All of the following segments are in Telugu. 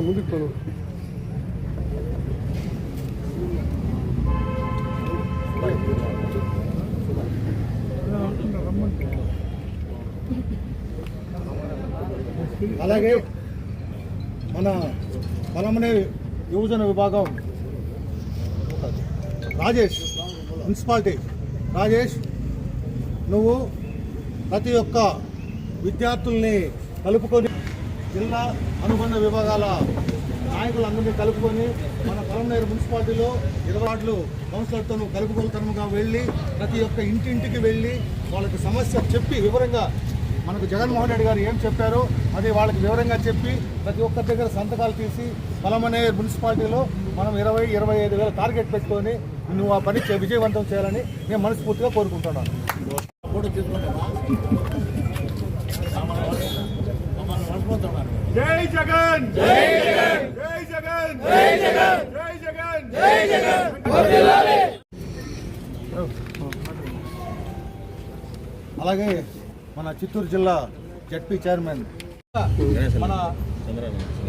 ముందుకు పోను అలాగే మన పలమనే యువజన విభాగం రాజేష్ మున్సిపాలిటీ. రాజేష్ నువ్వు ప్రతి ఒక్క విద్యార్థుల్ని కలుపుకొని జిల్లా అనుబంధ విభాగాల నాయకులందరినీ కలుపుకొని మన పలమనేరు మున్సిపాలిటీలో ఇరవై వార్డులు కౌన్సిలర్తో నువ్వు వెళ్ళి ప్రతి ఒక్క ఇంటింటికి వెళ్ళి వాళ్ళకి సమస్య చెప్పి వివరంగా మనకు జగన్మోహన్ రెడ్డి గారు ఏం చెప్పారో అది వాళ్ళకి వివరంగా చెప్పి ప్రతి ఒక్కరి దగ్గర సంతకాలు తీసి పలమనే మున్సిపాలిటీలో మనం ఇరవై ఇరవై ఐదు వేల టార్గెట్ పెట్టుకొని నువ్వు ఆ పని విజయవంతం చేయాలని నేను మనస్ఫూర్తిగా కోరుకుంటున్నాను. జై జగన్! జై జగన్! జై జగన్! జై జగన్! జై జగన్! జై జగన్! అలాగే మన చిత్తూరు జిల్లా జడ్పీ చైర్మన్ మన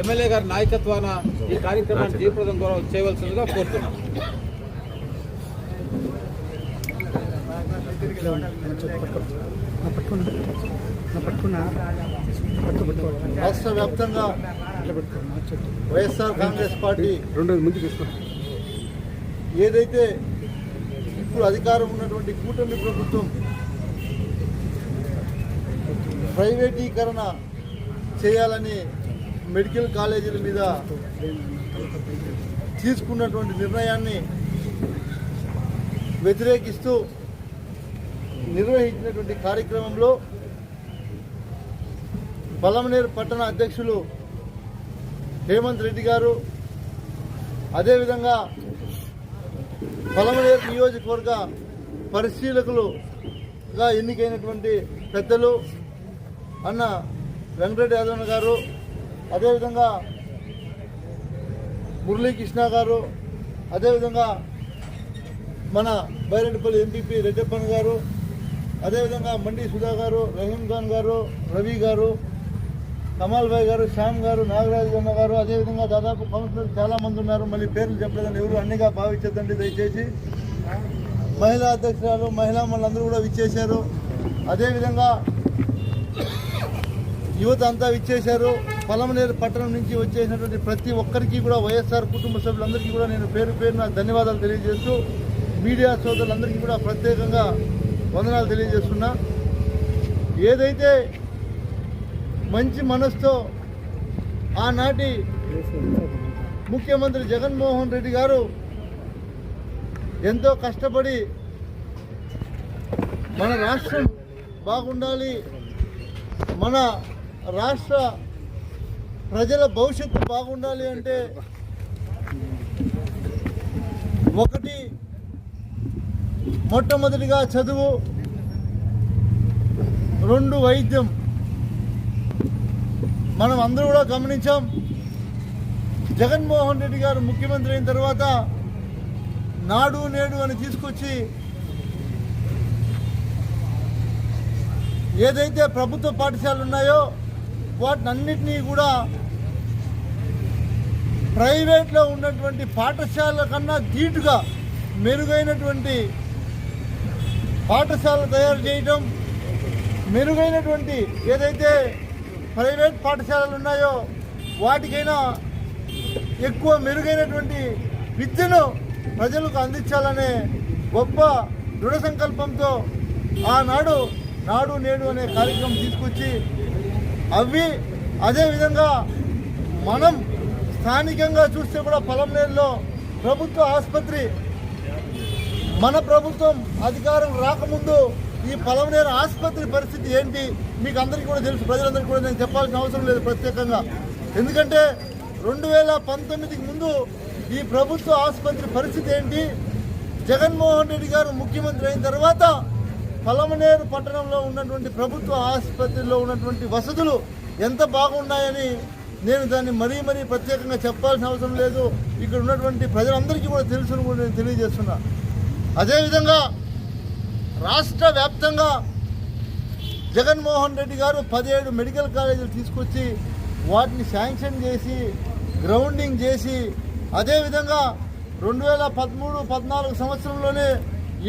ఎమ్మెల్యే గారి నాయకత్వాన ఈ కార్యక్రమాన్ని జయప్రదం గౌరవం చేయవలసిందిగా కోరుతున్నాం. రాష్ట్ర వ్యాప్తంగా వైఎస్ఆర్ కాంగ్రెస్ పార్టీ రెండు తీసుకో. ఏదైతే ఇప్పుడు అధికారం ఉన్నటువంటి కూటమి ప్రభుత్వం ప్రైవేటీకరణ చేయాలని మెడికల్ కాలేజీల మీద తీసుకున్నటువంటి నిర్ణయాన్ని వ్యతిరేకిస్తూ నిర్వహించినటువంటి కార్యక్రమంలో పలమనేరు పట్టణ అధ్యక్షులు హేమంత్ రెడ్డి గారు అదేవిధంగా పలమనేరు నియోజకవర్గ పరిశీలకులుగా ఎన్నికైనటువంటి పెద్దలు అన్న వెంకటరెడ్డి యాదవ్ గారు అదేవిధంగా మురళీకృష్ణ గారు అదేవిధంగా మన బైరెడ్డిపల్లి ఎంపీపీ రెడ్డప్పన్ గారు అదేవిధంగా మండి సుధా గారు రహీం ఖాన్ గారు రవి గారు కమాల్ భాయ్ గారు శ్యామ్ గారు నాగరాజు అన్న గారు అదేవిధంగా దాదాపు కౌన్సిలర్ చాలామంది ఉన్నారు. మళ్ళీ పేర్లు చెప్పలేదని ఎవరు అన్నిగా భావించద్దండి దయచేసి. మహిళా అధ్యక్షురాలు మహిళా మళ్ళందరూ కూడా విచ్చేశారు. అదేవిధంగా యువత అంతా విచ్చేశారు. పొలంనేరు పట్టణం నుంచి వచ్చేసినటువంటి ప్రతి ఒక్కరికి కూడా వైఎస్ఆర్ కుటుంబ సభ్యులందరికీ కూడా నేను పేరు పేరున ధన్యవాదాలు తెలియజేస్తూ మీడియా సోదరులందరికీ కూడా ప్రత్యేకంగా వందనాలు తెలియజేస్తున్నా. ఏదైతే మంచి మనసుతో ఆనాటి ముఖ్యమంత్రి జగన్మోహన్ రెడ్డి గారు ఎంతో కష్టపడి మన రాష్ట్రం బాగుండాలి మన రాష్ట్ర ప్రజల భవిష్యత్తు బాగుండాలి అంటే ఒకటి మొట్టమొదటిగా చదువు రెండు వైద్యం. మనం అందరూ కూడా గమనించాం. జగన్మోహన్ రెడ్డి గారు ముఖ్యమంత్రి అయిన తర్వాత నాడు నేడు అని తీసుకొచ్చి ఏదైతే ప్రభుత్వ పాఠశాలలు ఉన్నాయో వాటినన్నిటినీ కూడా ప్రైవేట్లో ఉన్నటువంటి పాఠశాలల కన్నా ధీటుగా మెరుగైనటువంటి పాఠశాలలు తయారు చేయటం మెరుగైనటువంటి ఏదైతే ప్రైవేట్ పాఠశాలలు ఉన్నాయో వాటికైనా ఎక్కువ మెరుగైనటువంటి విద్యను ప్రజలకు అందించాలనే గొప్ప దృఢ సంకల్పంతో ఆనాడు నాడు నేడు అనే కార్యక్రమం తీసుకొచ్చి అవి అదేవిధంగా మనం స్థానికంగా చూస్తే కూడా పొలంనేరులో ప్రభుత్వ ఆసుపత్రి మన ప్రభుత్వం అధికారం రాకముందు ఈ పొలంనేరు ఆసుపత్రి పరిస్థితి ఏంటి? మీకు అందరికీ కూడా తెలుసు ప్రజలందరికీ కూడా నేను చెప్పాల్సిన అవసరం లేదు ప్రత్యేకంగా. ఎందుకంటే రెండు వేల పంతొమ్మిదికి ముందు ఈ ప్రభుత్వ ఆసుపత్రి పరిస్థితి ఏంటి? జగన్మోహన్ రెడ్డి గారు ముఖ్యమంత్రి అయిన తర్వాత పలమనేరు పట్టణంలో ఉన్నటువంటి ప్రభుత్వ ఆసుపత్రిలో ఉన్నటువంటి వసతులు ఎంత బాగున్నాయని నేను దాన్ని మరీ మరీ ప్రత్యేకంగా చెప్పాల్సిన అవసరం లేదు. ఇక్కడ ఉన్నటువంటి ప్రజలందరికీ కూడా తెలుసును కూడా నేను తెలియజేస్తున్నా. అదేవిధంగా రాష్ట్ర వ్యాప్తంగా జగన్మోహన్ రెడ్డి గారు పదిహేడు మెడికల్ కాలేజీలు తీసుకొచ్చి వాటిని శాంక్షన్ చేసి గ్రౌండింగ్ చేసి అదేవిధంగా రెండు వేల పదమూడు పద్నాలుగు సంవత్సరంలోనే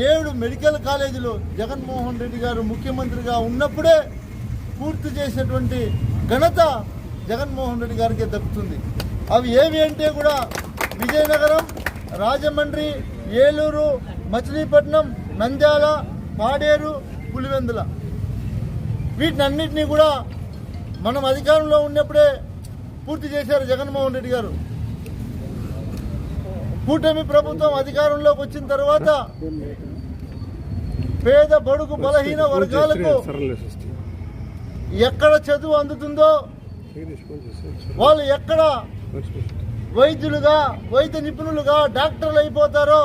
ఏడు మెడికల్ కాలేజీలు జగన్మోహన్ రెడ్డి గారు ముఖ్యమంత్రిగా ఉన్నప్పుడే పూర్తి చేసినటువంటి ఘనత జగన్మోహన్ రెడ్డి గారికి దక్కుతుంది. అవి ఏవి అంటే కూడా విజయనగరం రాజమండ్రి ఏలూరు మచిలీపట్నం నంద్యాల పాడేరు పులివెందుల. వీటినన్నింటినీ కూడా మనం అధికారంలో ఉన్నప్పుడే పూర్తి చేశారు జగన్మోహన్ రెడ్డి గారు. కూటమి ప్రభుత్వం అధికారంలోకి వచ్చిన తర్వాత పేద బడుగు బలహీన వర్గాలకు ఎక్కడ చదువు అందుతుందో వాళ్ళు ఎక్కడ వైద్యులుగా వైద్య నిపుణులుగా డాక్టర్లు అయిపోతారో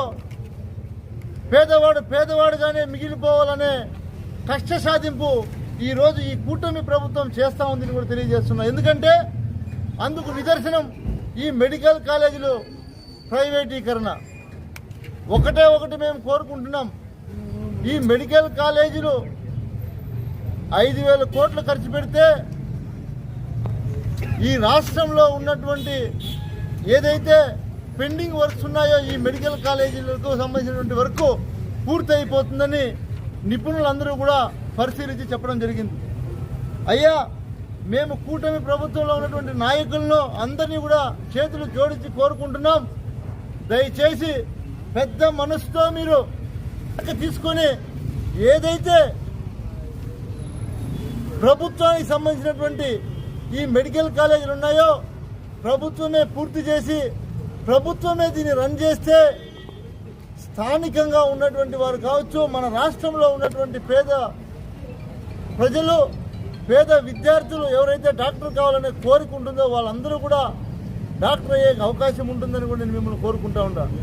పేదవాడు పేదవాడుగానే మిగిలిపోవాలనే కష్ట సాధింపు ఈరోజు ఈ కూటమి ప్రభుత్వం చేస్తూ ఉందని కూడా తెలియజేస్తున్నా. ఎందుకంటే అందుకు నిదర్శనం ఈ మెడికల్ కాలేజీలు ప్రైవేటీకరణ. ఒకటే ఒకటి మేము కోరుకుంటున్నాం. ఈ మెడికల్ కాలేజీలు ఐదు వేల కోట్లు ఖర్చు పెడితే ఈ రాష్ట్రంలో ఉన్నటువంటి ఏదైతే పెండింగ్ వర్క్స్ ఉన్నాయో ఈ మెడికల్ కాలేజీలకు సంబంధించినటువంటి వర్క్ పూర్తయిపోతుందని నిపుణులందరూ కూడా పరిశీలించి చెప్పడం జరిగింది. అయ్యా మేము కూటమి ప్రభుత్వంలో ఉన్నటువంటి నాయకులను అందరినీ కూడా చేతులు జోడించి కోరుకుంటున్నాం. దయచేసి పెద్ద మనసుతో మీరు తీసుకొని ఏదైతే ప్రభుత్వానికి సంబంధించినటువంటి ఈ మెడికల్ కాలేజీలు ఉన్నాయో ప్రభుత్వమే పూర్తి చేసి ప్రభుత్వమే దీన్ని రన్ చేస్తే స్థానికంగా ఉన్నటువంటి వారు కావచ్చు మన రాష్ట్రంలో ఉన్నటువంటి పేద ప్రజలు పేద విద్యార్థులు ఎవరైతే డాక్టర్ కావాలనే కోరిక ఉంటుందో వాళ్ళందరూ కూడా డాక్టర్ అయ్యే అవకాశం ఉంటుందని కూడా నేను మిమ్మల్ని కోరుకుంటా ఉంటాను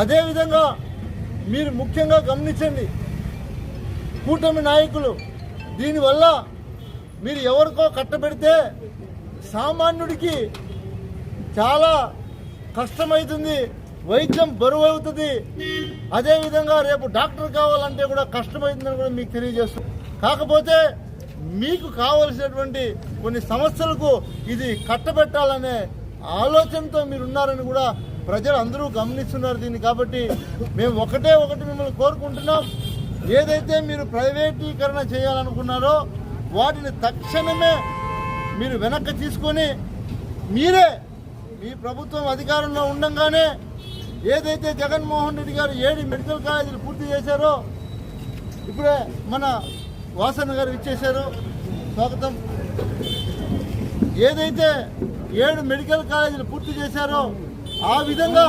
అదేవిధంగా మీరు ముఖ్యంగా గమనించండి కూటమి నాయకులు దీనివల్ల మీరు ఎవరికో కట్టబెడితే సామాన్యుడికి చాలా కష్టమవుతుంది వైద్యం బరువు అవుతుంది అదేవిధంగా రేపు డాక్టర్ కావాలంటే కూడా కష్టమవుతుందని కూడా మీకు తెలియజేస్తుంది కాకపోతే మీకు కావలసినటువంటి కొన్ని సమస్యలకు ఇది కట్టబెట్టాలనే ఆలోచనతో మీరు ఉన్నారని కూడా ప్రజలు అందరూ గమనిస్తున్నారు దీన్ని కాబట్టి మేము ఒకటే ఒకటి మిమ్మల్ని కోరుకుంటున్నాం. ఏదైతే మీరు ప్రైవేటీకరణ చేయాలనుకున్నారో వాటిని తక్షణమే మీరు వెనక్కి తీసుకొని మీరే మీ ప్రభుత్వం అధికారంలో ఉండంగానే ఏదైతే జగన్మోహన్ రెడ్డి గారు ఏడు మెడికల్ కాలేజీలు పూర్తి చేశారో ఇప్పుడే మన వాసన్ గారు ఇచ్చేశారు. స్వాగతం. ఏదైతే ఏడు మెడికల్ కాలేజీలు పూర్తి చేశారో ఆ విధంగా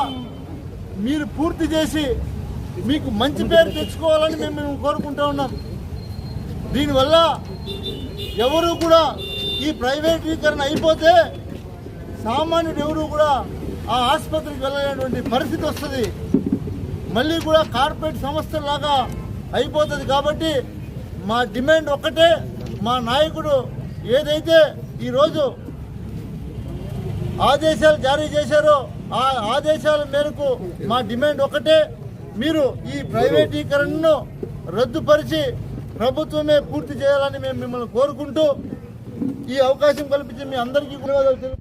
మీరు పూర్తి చేసి మీకు మంచి పేరు తెచ్చుకోవాలని మేము మేము కోరుకుంటా ఉన్నాం. దీనివల్ల ఎవరు కూడా ఈ ప్రైవేటీకరణ అయిపోతే సామాన్యుడు ఎవరు కూడా ఆ ఆసుపత్రికి వెళ్ళలేటువంటి పరిస్థితి వస్తుంది. మళ్ళీ కూడా కార్పొరేట్ సంస్థలాగా అయిపోతుంది కాబట్టి మా డిమాండ్ ఒక్కటే మా నాయకుడు ఏదైతే ఈరోజు ఆదేశాలు జారీ చేశారో ఆ ఆదేశాల మేరకు మా డిమాండ్ ఒకటే మీరు ఈ ప్రైవేటీకరణను రద్దుపరిచి ప్రభుత్వమే పూర్తి చేయాలని మేము మిమ్మల్ని కోరుకుంటూ ఈ అవకాశం కల్పించి మీ అందరికీ ధన్యవాదాలు తెలుపు